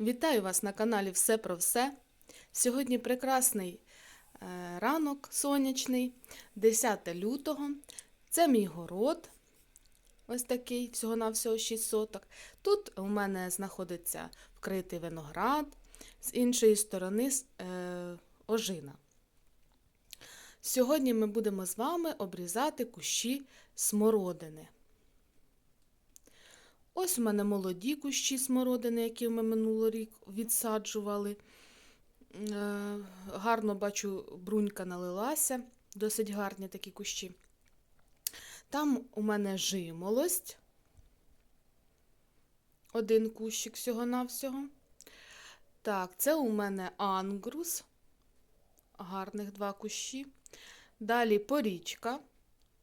Вітаю вас на каналі Все про все. Сьогодні прекрасний е, ранок сонячний, 10 лютого. Це мій город. Ось такий, всього-навсього 6 соток. Тут у мене знаходиться вкритий виноград, з іншої сторони е, ожина. Сьогодні ми будемо з вами обрізати кущі смородини. Ось у мене молоді кущі смородини, які ми минулий рік відсаджували. Е, Гарно бачу, брунька налилася, досить гарні такі кущі. Там у мене жимолость. Один кущик всього-навсього. Так, це у мене ангрус. Гарних два кущі. Далі порічка.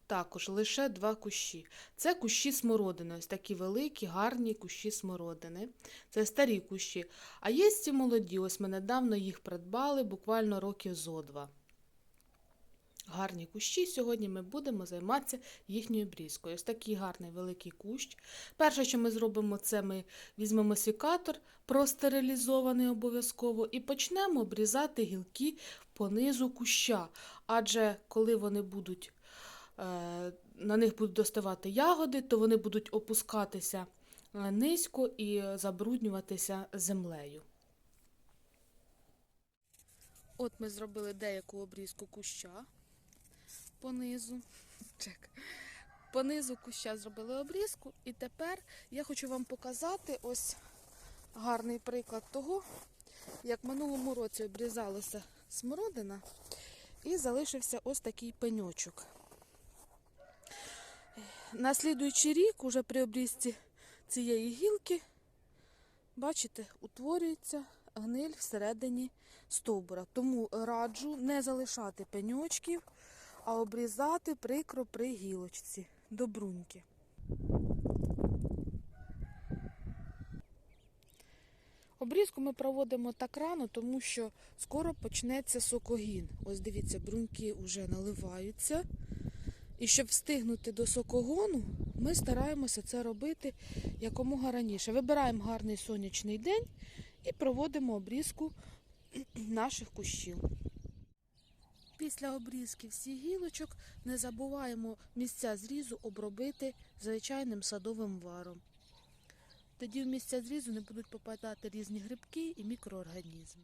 Також лише два кущі. Це кущі смородини, ось такі великі, гарні кущі смородини. Це старі кущі. А є ці молоді, ось ми недавно їх придбали, буквально років зо два. Гарні кущі. Сьогодні ми будемо займатися їхньою обрізкою. Ось такий гарний великий кущ. Перше, що ми зробимо, це ми візьмемо секатор, простерилізований обов'язково, і почнемо обрізати гілки по низу куща. Адже коли вони будуть на них будуть доставати ягоди, то вони будуть опускатися низько і забруднюватися землею. От ми зробили деяку обрізку куща по низу. Чек. По низу куща зробили обрізку, і тепер я хочу вам показати ось гарний приклад того, як минулому році обрізалася смородина і залишився ось такий пеньочок. На слідуючий рік, уже при обрізці цієї гілки, бачите, утворюється гниль всередині стовбура. Тому раджу не залишати пеньочків, а обрізати прикро при гілочці до бруньки. Обрізку ми проводимо так рано, тому що скоро почнеться сокогін. Ось дивіться, бруньки вже наливаються. І щоб встигнути до сокогону, ми стараємося це робити якомога раніше. Вибираємо гарний сонячний день і проводимо обрізку наших кущів. Після обрізки всіх гілочок не забуваємо місця зрізу обробити звичайним садовим варом. Тоді в місця зрізу не будуть попадати різні грибки і мікроорганізми.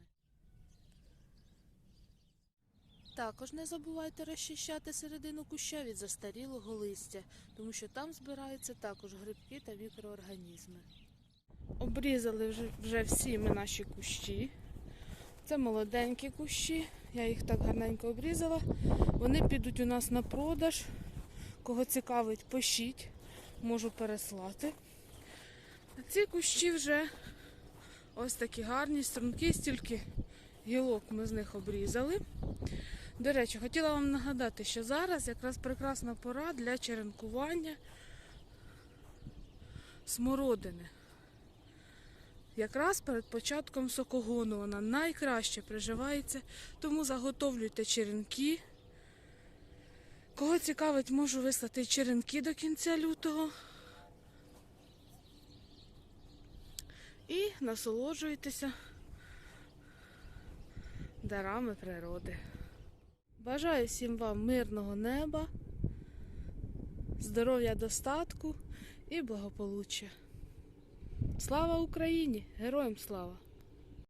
Також не забувайте розчищати середину куща від застарілого листя, тому що там збираються також грибки та мікроорганізми. Обрізали вже, всі ми наші кущі. Це молоденькі кущі, я їх так гарненько обрізала. Вони підуть у нас на продаж. Кого цікавить, пишіть, можу переслати. А ці кущі вже ось такі гарні, струнки, стільки гілок ми з них обрізали. До речі, хотіла вам нагадати, що зараз якраз прекрасна пора для черенкування смородини. Якраз перед початком сокогону вона найкраще приживається, тому заготовлюйте черенки. Кого цікавить, можу вислати черенки до кінця лютого. І насолоджуйтеся дарами природи. Бажаю всім вам мирного неба, здоров'я достатку і благополуччя. Слава Україні! Героям слава!